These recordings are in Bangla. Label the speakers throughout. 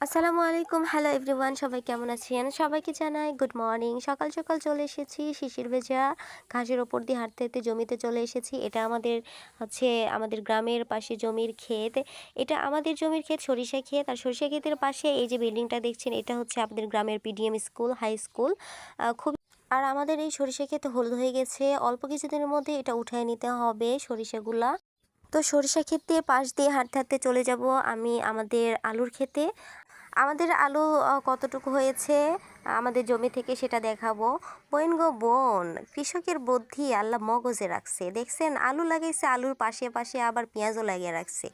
Speaker 1: আসসালামু আলাইকুম। হ্যালো এভরিওয়ান সবাই কেমন আছেন? সবাইকে জানাই গুড মর্নিং সকাল সকাল চলে এসেছি শিশির ভেজা, ঘাসের ওপর দিয়ে হাঁটতে হাঁটতে জমিতে চলে এসেছি। এটা আমাদের হচ্ছে আমাদের গ্রামের পাশে জমির ক্ষেত। এটা আমাদের জমির ক্ষেত, সরিষা ক্ষেত। আর সরিষা ক্ষেতের পাশে এই যে বিল্ডিংটা দেখছেন, এটা হচ্ছে আপনাদের গ্রামের পিডিএম স্কুল হাই স্কুল খুব আর আমাদের এই সরিষা ক্ষেত হলুদ হয়ে গেছে। অল্প কিছুদিনের মধ্যে এটা উঠায় নিতে হবে সরিষাগুলা। তো সরিষা ক্ষেত দিয়ে পাশ দিয়ে হাঁটতে হাঁটতে চলে যাব আমি আমাদের আলুর ক্ষেতে। আমাদের আলু কতটুকু হয়েছে, আমাদের জমি থেকে সেটা দেখাবো। বোন গো বোন, কৃষকের বুদ্ধি আল্লাহ মগজে রাখছে। দেখছেন, আলু লাগাইছে, আলুর পাশে পাশে আবার পেঁয়াজও লাগিয়ে রাখছে।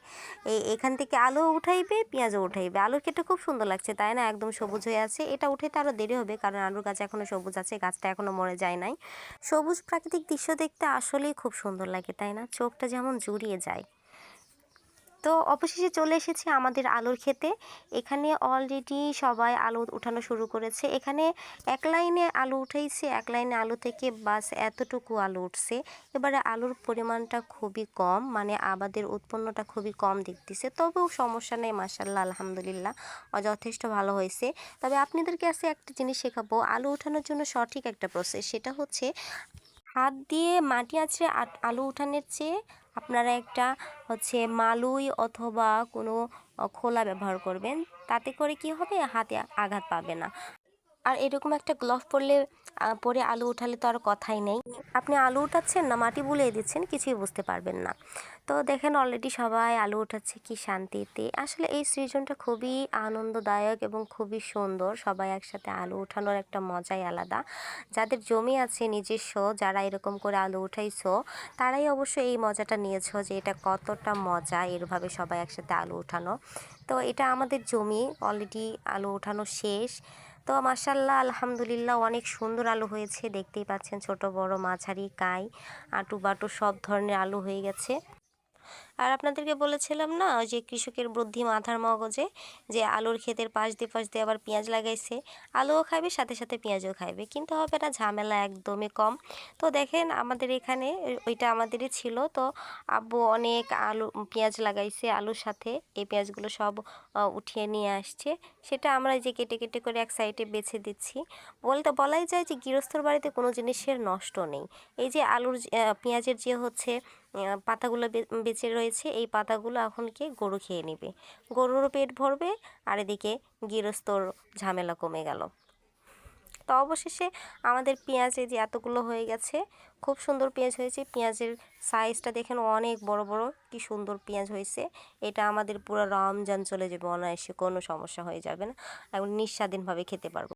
Speaker 1: এই, এখান থেকে আলু উঠাইবে, পেঁয়াজও উঠাইবে। আলুর ক্ষেতটা খুব সুন্দর লাগছে, তাই না? একদম সবুজ হয়ে আছে। এটা উঠাইতে আরও দেরি হবে, কারণ আলুর গাছ এখনও সবুজ আছে, গাছটা এখনও মরে যায় নাই। সবুজ প্রাকৃতিক দৃশ্য দেখতে আসলেই খুব সুন্দর লাগে, তাই না? চোখটা যেমন জুড়িয়ে যায়। তো অবশেষে চলে এসেছি আমাদের আলুর খেতে এখানে অলরেডি সবাই আলু উঠানো শুরু করেছে। এখানে এক লাইনে আলু উঠেছে এক লাইনে আলু থেকে বাস এতটুকু আলু উঠছে। এবারে আলুর পরিমাণটা খুবই কম মানে আবাদের উৎপন্নটা খুবই কম দেখতেছে। তবেও সমস্যা নেই মাসাল্লাহ আলহামদুলিল্লাহ, যথেষ্ট ভালো হয়েছে। তবে আপনাদেরকে কাছে একটা জিনিস শেখাবো। আলু উঠানোর জন্য সঠিক একটা প্রসেস সেটা হচ্ছে হাত দিয়ে মাটি আছড়ে আলু উঠানের চেয়ে আপনারা একটা হচ্ছে মালুই অথবা কোনো খোলা ব্যবহার করবেন। তাতে করে কি হবে? হাতে আঘাত পাবে না। আর এরকম একটা গ্লভ পরলে পরে আলু উঠালে তো আর কথাই নেই। আপনি আলু উঠাচ্ছেন না, মাটি বুলিয়ে দিচ্ছেন, কিছুই বুঝতে পারবেন না। তো দেখেন অলরেডি সবাই আলু উঠাচ্ছে, কি শান্তিতে। আসলে এই সৃজনটা খুবই আনন্দদায়ক এবং খুবই সুন্দর। সবাই একসাথে আলু উঠানোর একটা মজাই আলাদা। যাদের জমি আছে নিজস্ব, যারা এরকম করে আলু উঠাইছো, তারাই অবশ্য এই মজাটা নিয়েছো যে এটা কতটা মজা এরভাবে সবাই একসাথে আলু উঠানো। তো এটা আমাদের জমি অলরেডি আলু উঠানো শেষ। তো মাসাল্লাহ আলহামদুলিল্লাহ অনেক সুন্দর আলু হয়েছে। দেখতেই পাচ্ছেন ছোট বড় মাঝারি কাই, আটু বাটু সব ধরনের আলু হয়ে গেছে। আর আপনাদেরকে বলেছিলাম না, ওই যে কৃষকের বুদ্ধি মাথার মগজে, যে আলুর ক্ষেতের পাশ দিয়ে পাশ দিয়ে আবার পেঁয়াজ লাগাইছে, আলুও খাইবে, সাথে সাথে পেঁয়াজও খাইবে। কিন্তু হবে না, ঝামেলা একদমই কম। তো দেখেন, আমাদের এখানে ওইটা আমাদেরই ছিল। তো আব্বু অনেক আলু, পেঁয়াজ লাগাইছে আলুর সাথে, এই পেঁয়াজগুলো সব উঠিয়ে নিয়ে আসছে। সেটা আমরা যে কেটে কেটে করে এক সাইডে বেছে দিচ্ছি। বলতে, বলাই যায় যে গৃহস্থর বাড়িতে কোনো জিনিসের নষ্ট নেই। এই যে আলুর পেঁয়াজের যে হচ্ছে পাতাগুলো বেঁচে রয়েছে। এই পাতাগুলো এখন কি গরু খেয়ে নেবে। গরুরও পেট ভরবে, আর এদিকে গৃহস্থর ঝামেলা কমে গেল। তো অবশেষে আমাদের পেঁয়াজে যে এতগুলো হয়ে গেছে, খুব সুন্দর পেঁয়াজ হয়েছে। পেঁয়াজের সাইজটা দেখেন অনেক বড় বড়। কি সুন্দর পেঁয়াজ হয়েছে। এটা আমাদের পুরো রমজান চলে যাবে, অনায়াসে কোনো সমস্যা হয়ে যাবে না। এবং নিঃস্বাধীনভাবে খেতে পারব।